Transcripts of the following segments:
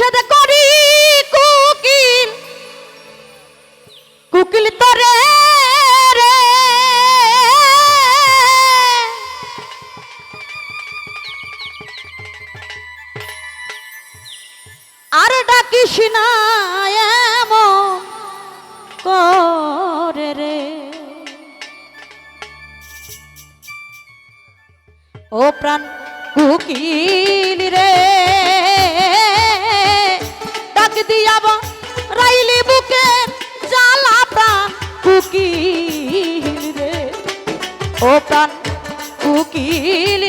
নিষেধ করি কুকিল। কুকিল তরে রে। আর ডাকিস না করে রে। ও প্রাণ কুকিল কুকিল রে। ও কান কুকিল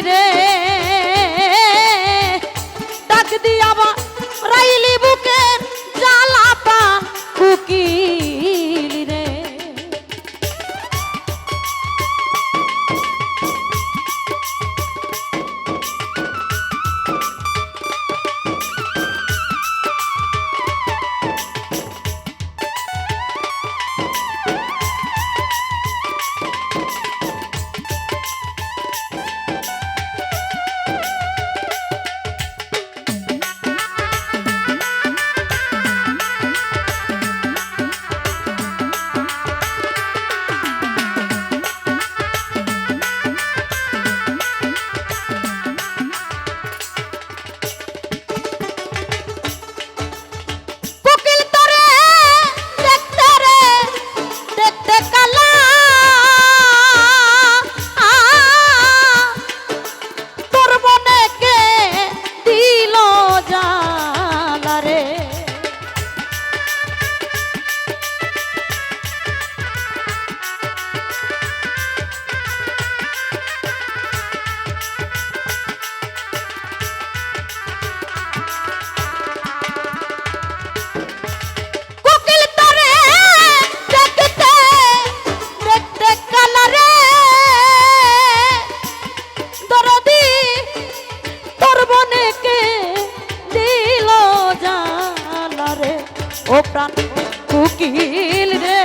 ও প্রাণ কুকিল রে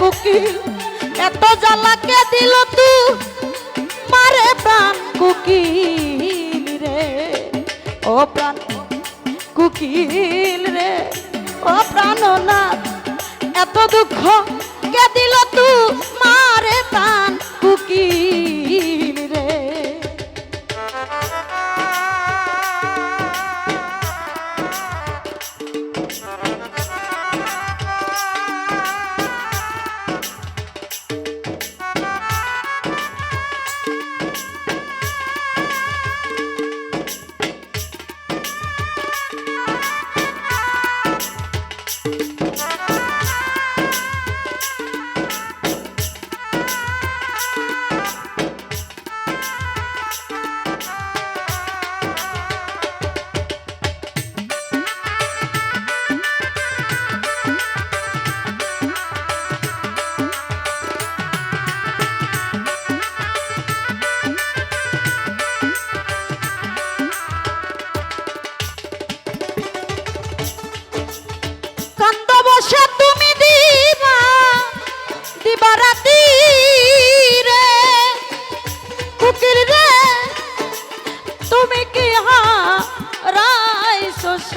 কুকিল এত জ্বালাকে দিল তু, মারে প্রাণ কুকিল রে। ও প্রাণ কুকিল রে, ও প্রাণনাথ, এত দুঃখ কে দিল তু মারে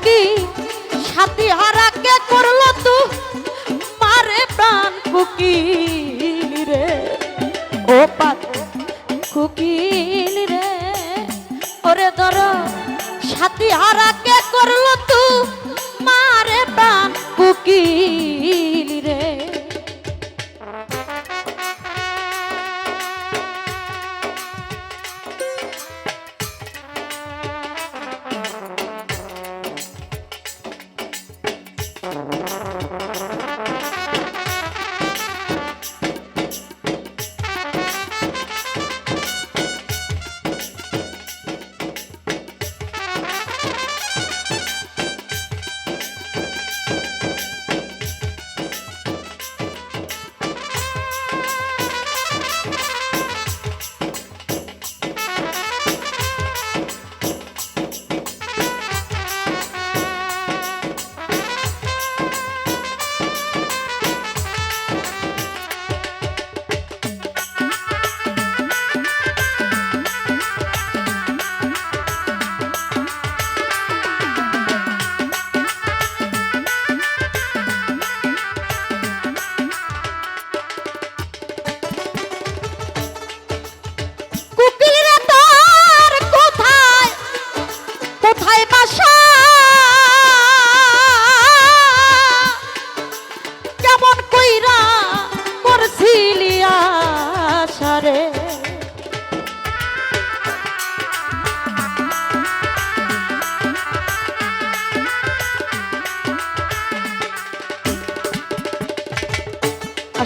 কুকি সাথী হারা কে করল তু। মারে প্রাণ খুকি রে। ও পান কুকিল রে। ওরে ধর, সাথী হারা কে করল তু। মারে প্রাণ খুকিল রে।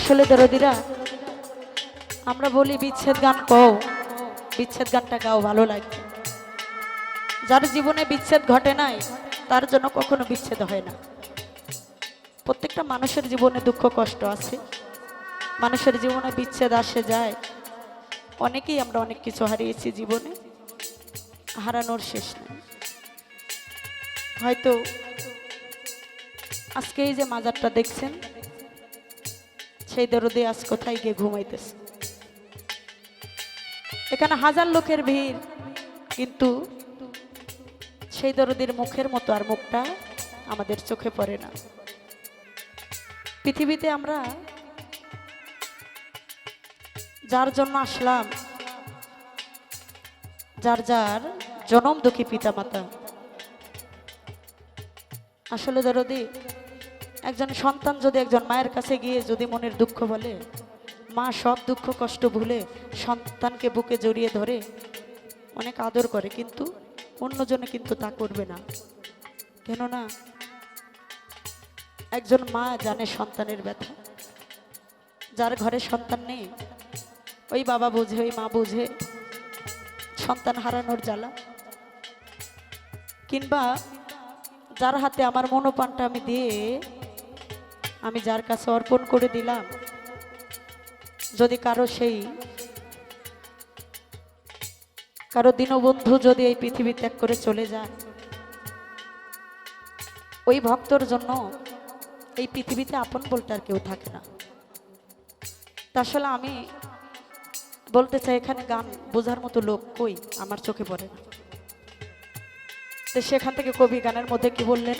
আসলে দরদিরা, আমরা বলি বিচ্ছেদ গান কও। বিচ্ছেদ গানটা গাও, ভালো লাগে যার জীবনে বিচ্ছেদ ঘটে নাই, তার জন্য কখনো বিচ্ছেদ হয় না। প্রত্যেকটা মানুষের জীবনে দুঃখ, কষ্ট আছে। মানুষের জীবনে বিচ্ছেদ আসে, যায়। অনেকেই আমরা অনেক কিছু হারিয়েছি জীবনে। হারানোর শেষ নেই। হয়তো আজকে এই যে মাজারটা দেখছেন সেই দরদে আজ কোথায় গিয়ে ঘুমাইতেছে? এখানে হাজার লোকের ভিড়, কিন্তু সেই দরদির মুখের মতো আর মুখটা আমাদের চোখে পড়ে না। পৃথিবীতে আমরা যার জন্য আসলাম, যার যার জনম দুঃখী পিতামাতা, আসলে দরদি একজন সন্তান যদি একজন মায়ের কাছে গিয়ে যদি মনের দুঃখ বলে, মা সব দুঃখ কষ্ট ভুলে সন্তানকে বুকে জড়িয়ে ধরে অনেক আদর করে, কিন্তু অন্যজনে কিন্তু তা করবে না। কেননা একজন মা জানে সন্তানের ব্যথা। যার ঘরে সন্তান নেই, ওই বাবা বুঝে, ওই মা বুঝে সন্তান হারানোর জ্বালা। কিংবা যার হাতে আমার মনোপানটা আমি দিয়ে আমি যার কাছে অর্পণ করে দিলাম, যদি কারও সেই, কারও দীনবন্ধু যদি এই পৃথিবী ত্যাগ করে চলে যায়, ওই ভক্তর জন্য এই পৃথিবীতে আপন বলতে আর কেউ থাকে না। তা আসলে আমি বলতে চাই, এখানে গান বোঝার মতো লোক কই? আমার চোখে পড়ে না। তো সেখান থেকে কবি গানের মধ্যে কি বললেন?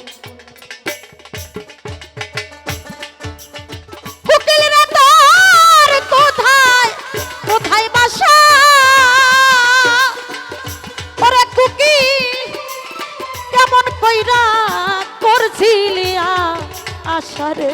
আশারে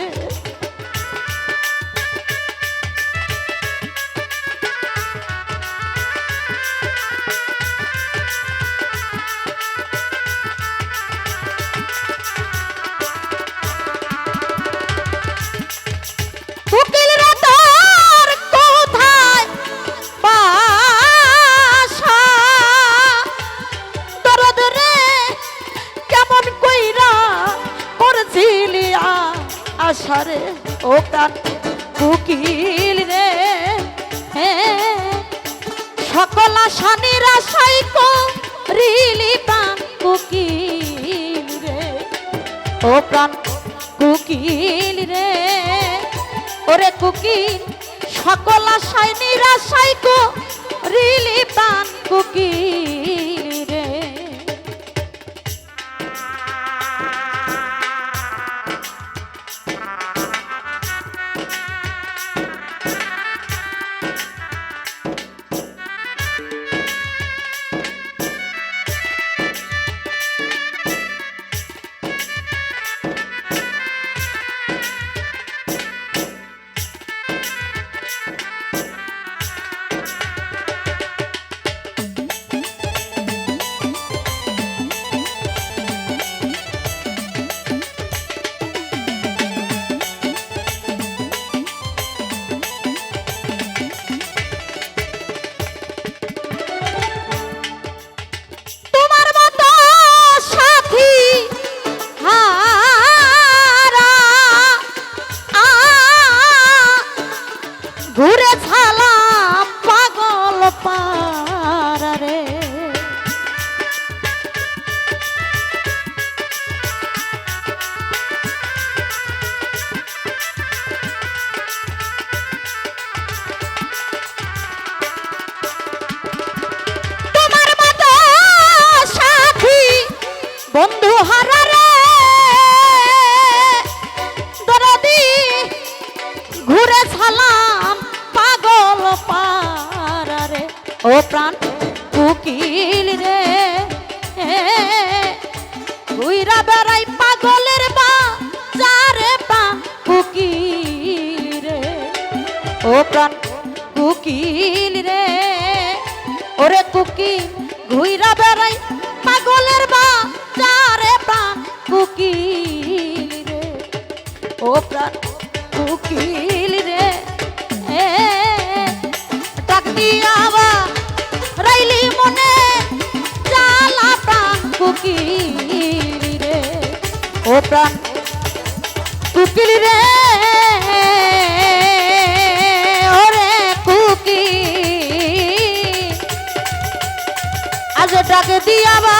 আশারে ও প্রাণ কোকিল রে। সকল আশা নিরাশাই করিলি কোকিল রে। ও প্রাণ কুকিল রে। ওরে কুকিল সকল আশায় নিরাশাই কো রিলি প্রাণ কুকিল ও প্রাণ কুকিল রে ঘুইরা বেড়াই পাগলের বা চারে পা কুকিল রে। ও প্রাণ কুকিল রে, ওরে কুকিল ঘুইরা বেড়াই পাগলের বা চারে পা কুকিল রে। ও প্রাণ কুকিল রে হে দিয়া কুকিলি রে ও প্রাণ। কুকিলি রে ওরে কুকি আজ ডাক দিয়াবা